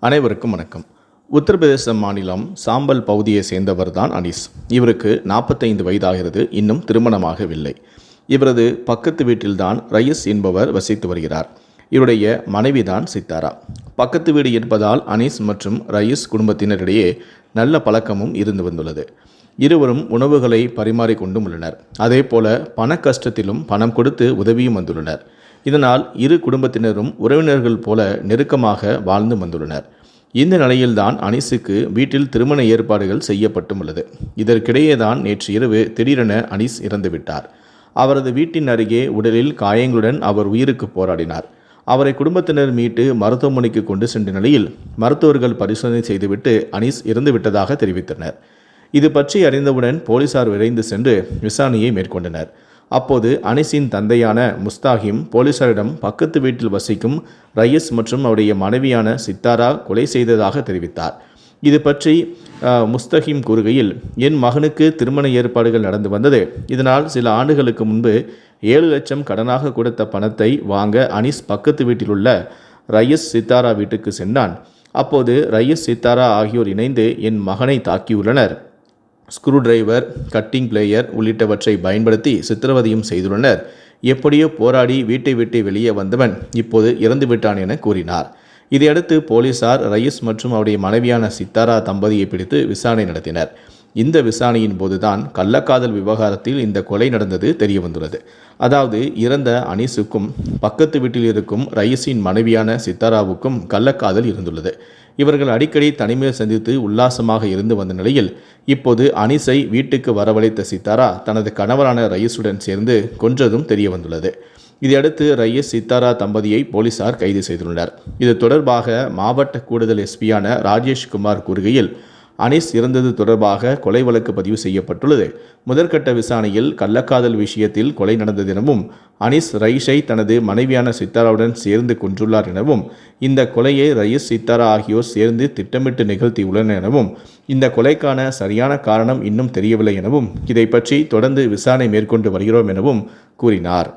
அனைவருக்கும் வணக்கம். உத்தரப்பிரதேச மாநிலம் சாம்பல் பகுதியை சேர்ந்தவர் தான் அனீஸ். இவருக்கு நாற்பத்தைந்து வயதாகிறது இன்னும் திருமணமாகவில்லை. இவரது பக்கத்து வீட்டில்தான் ரயீஸ் என்பவர் வசித்து வருகிறார். இவருடைய மனைவிதான் சித்தாரா. பக்கத்து வீடு என்பதால் அனீஸ் மற்றும் ரயீஸ் குடும்பத்தினரிடையே நல்ல பழக்கமும் இருந்து வந்துள்ளது. இருவரும் உணவுகளை பரிமாறிக்கொண்டும் உள்ளனர். அதே போல பண கஷ்டத்திலும் பணம் கொடுத்து உதவியும் வந்துள்ளனர். இதனால் இரு குடும்பத்தினரும் உறவினர்கள் போல நெருக்கமாக வாழ்ந்து வந்துள்ளனர். இந்த நிலையில்தான் அனீஸுக்கு வீட்டில் திருமண ஏற்பாடுகள் செய்யப்பட்டும் உள்ளது இதற்கிடையே தான் நேற்று இரவு திடீரென அனிஸ் இறந்துவிட்டார். அவரது வீட்டின் அருகே உடலில் காயங்களுடன் அவர் உயிருக்கு போராடினார். அவரை குடும்பத்தினர் மீட்டு மருத்துவமனைக்கு கொண்டு சென்ற நிலையில் மருத்துவர்கள் பரிசோதனை செய்துவிட்டு அனீஸ் இறந்துவிட்டதாக தெரிவித்தனர். இது பற்றி அறிந்தவுடன் போலீசார் விரைந்து சென்று விசாரணையை மேற்கொண்டனர். அப்போது அனிஸின் தந்தையான முஸ்தாகிம் போலீசாரிடம் பக்கத்து வீட்டில் வசிக்கும் ரயீஸ் மற்றும் அவருடைய மனைவியான சித்தாரா கொலை செய்ததாக தெரிவித்தார். இது பற்றி முஸ்தகிம் கூறுகையில் என் மகனுக்கு திருமண ஏற்பாடுகள் நடந்து வந்தது. இதனால் சில ஆண்டுகளுக்கு முன்பு ஏழு லட்சம் கடனாக கொடுத்த பணத்தை வாங்க அனீஸ் பக்கத்து வீட்டில் உள்ள ரயீஸ் சித்தாரா வீட்டுக்கு சென்றான். அப்போது ரயீஸ் சித்தாரா ஆகியோர் இணைந்து என் மகனை தாக்கியுள்ளனர். ஸ்க்ரூ டிரைவர் கட்டிங் பிளேயர் உள்ளிட்டவற்றை பயன்படுத்தி சித்திரவதையும் செய்துள்ளனர். எப்படியோ போராடி வீட்டை விட்டு வெளியே வந்தவன் இப்போது இறந்து விட்டான் என கூறினார். இதையடுத்து போலீசார் ரயீஸ் மற்றும் அவருடைய மனைவியான சித்தாரா தம்பதியை பிடித்து விசாரணை நடத்தினர். இந்த விசாரணையின் போதுதான் கள்ளக்காதல் விவகாரத்தில் இந்த கொலை நடந்தது தெரிய வந்துள்ளது அதாவது இறந்த அனீஸுக்கும் பக்கத்து வீட்டில் இருக்கும் ரயீஸின் மனைவியான சித்தாராவுக்கும் கள்ளக்காதல் இருந்துள்ளது. இவர்கள் அடிக்கடி தனிமையில் சந்தித்து உல்லாசமாக இருந்து வந்த நிலையில் இப்போது அனீஸை வீட்டுக்கு வரவழைத்த சித்தாரா தனது கணவரான ரயீஸுடன் சேர்ந்து கொன்றதும் தெரிய வந்துள்ளது இதையடுத்து ரயீஸ் சித்தாரா தம்பதியை போலீசார் கைது செய்துள்ளனர். இது தொடர்பாக மாவட்ட கூடுதல் எஸ்பியான ராஜேஷ் குமார் கூறுகையில் அனிஸ் இறந்தது தொடர்பாக கொலை வழக்கு பதிவு செய்யப்பட்டுள்ளது. முதற்கட்ட விசாரணையில் கள்ளக்காதல் விஷயத்தில் கொலை நடந்த தினமும் அனீஸ் ரயிஷை தனது மனைவியான சித்தாராவுடன் சேர்ந்து கொன்றுள்ளார் எனவும் இந்த கொலையை ரயீஸ் சித்தாரா ஆகியோர் சேர்ந்து திட்டமிட்டு நிகழ்த்தியுள்ளனர் எனவும் இந்த கொலைக்கான சரியான காரணம் இன்னும் தெரியவில்லை எனவும் இதை பற்றி தொடர்ந்து விசாரணை மேற்கொண்டு வருகிறோம் எனவும் கூறினார்.